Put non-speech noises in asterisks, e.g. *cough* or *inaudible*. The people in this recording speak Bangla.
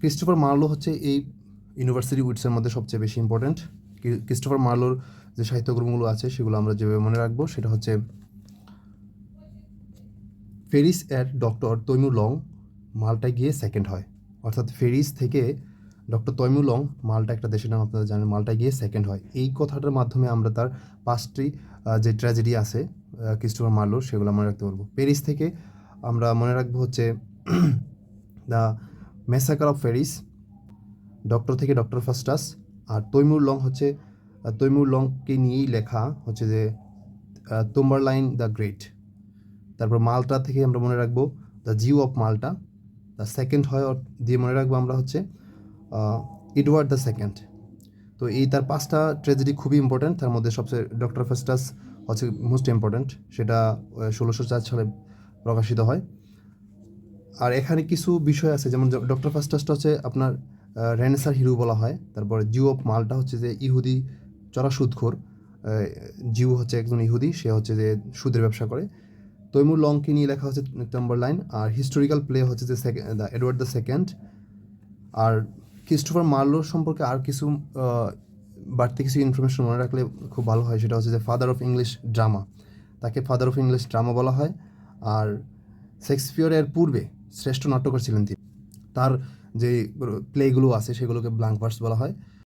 ক্রিস্টোফার মার্লো হচ্ছে এই ইউনিভার্সিটি উইটসের মধ্যে সবচেয়ে বেশি ইম্পর্ট্যান্ট ক্রিস্টোফার মার্লোর যে সাহিত্যকর্মগুলো আছে, সেগুলো আমরা যেভাবে মনে রাখব, সেটা হচ্ছে ফেরিস এর ডক্টর তৈমুর লং মালটায় গিয়ে সেকেন্ড হয়। অর্থাৎ ফেরিস থেকে ডক্টর তৈমুর লং মালটা একটা দেশের নাম আপনারা জানেন, মালটায় গিয়ে সেকেন্ড হয়। এই কথাটার মাধ্যমে আমরা তার পাঁচটি যে ট্র্যাজেডি আছে ক্রিস্টোফার মার্লোর সেগুলো মনে রাখতে পারব। প্যারিস থেকে আমরা মনে রাখব হচ্ছে *clears throat* the massacre of Paris Doctor থেকে ডক্টর ফাস্টাস আর তৈমুর লং হচ্ছে তৈমুর লংকে নিয়েই লেখা হচ্ছে যে তোমারলাইন দ্য গ্রেট। তারপর মালটা থেকে আমরা মনে রাখব, the Jew of Malta, the second হয় দিয়ে মনে রাখব আমরা হচ্ছে ইডওয়ার্ড দ্য সেকেন্ড। তো এই তার পাঁচটা ট্রেজেডি খুবই ইম্পর্ট্যান্ট তার মধ্যে সবচেয়ে ডক্টর ফাস্টাস হচ্ছে মোস্ট ইম্পর্ট্যান্ট সেটা ষোলোশো চার সালে প্রকাশিত হয়। আর এখানে কিছু বিষয় আছে, যেমন ডক্টর ফাস্টাসটা হচ্ছে আপনার রেনেসার হিরো বলা হয়, তারপরে জিউ অফ মালটা হচ্ছে যে ইহুদি চড়া সুদখোর জিউ হচ্ছে একজন ইহুদি, সে হচ্ছে যে সুদের ব্যবসা করে। তৈমুর লংকে নিয়ে লেখা হচ্ছে নাম্বার লাইন আর হিস্টোরিক্যাল প্লে হচ্ছে যে দ্য এডওয়ার্ড দ্য সেকেন্ড আর ক্রিস্টোফার মার্লোর সম্পর্কে আর কিছু বাড়তি কিছু ইনফরমেশন মনে রাখলে খুব ভালো হয়, সেটা হচ্ছে যে ফাদার অফ ইংলিশ ড্রামা তাকে ফাদার অফ ইংলিশ ড্রামা বলা হয়। আর শেক্সপিয়রের পূর্বে শ্রেষ্ঠ নাট্যকার ছিলেন তিনি। তার যে প্লেগুলো আছে সেগুলোকে ব্ল্যাঙ্ক ভার্স বলা হয়।